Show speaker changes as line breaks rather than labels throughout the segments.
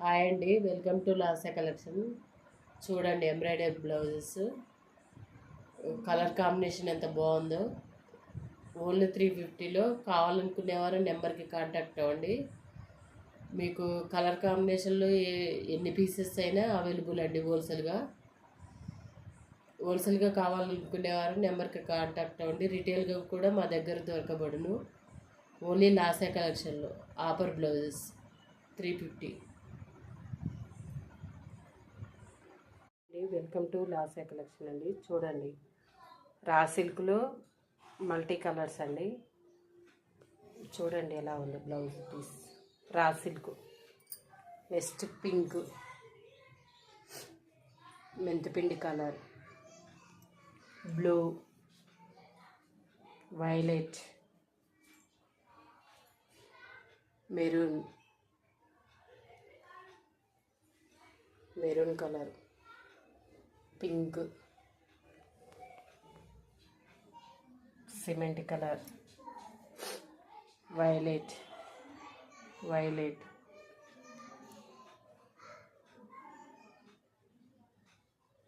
Hi అండి. Welcome to Lasa collection. చూడండి embroidery blouses. Colour combination ఎంత బాగుందో. ఓన్లీ త్రీ ఫిఫ్టీలో కావాలనుకునేవారు నెంబర్కి కాంటాక్ట్ అవ్వండి. మీకు కలర్ కాంబినేషన్లో ఏ ఎన్ని పీసెస్ అయినా అవైలబుల్ అండి హోల్సేల్గా. హోల్సేల్గా కావాలనుకునేవారు నెంబర్కి కాంటాక్ట్ అవ్వండి. రిటైల్గా కూడా మా దగ్గర దొరకబడును. ఓన్లీ లాసా కలెక్షన్లో. Offer blouses. Three fifty. Welcome to Lasa collection అండి. చూడండి. రా సిల్క్లో మల్టీ కలర్స్ అండి. చూడండి ఎలా ఉంది blouse piece. Raw silk. Next pink. మెంతిపిండి colour. Blue. Violet. Maroon. Maroon colour. Pink. Cement colour. Violet. Violet.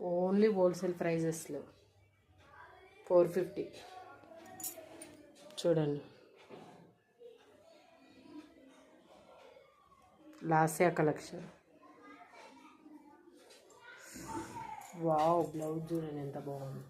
Only wholesale ప్రైజెస్లో. Four fifty. చూడండి. లాస్యా కలెక్షన్. వావ్ బ్లౌజ్ చూడండి ఎంత బాగుంది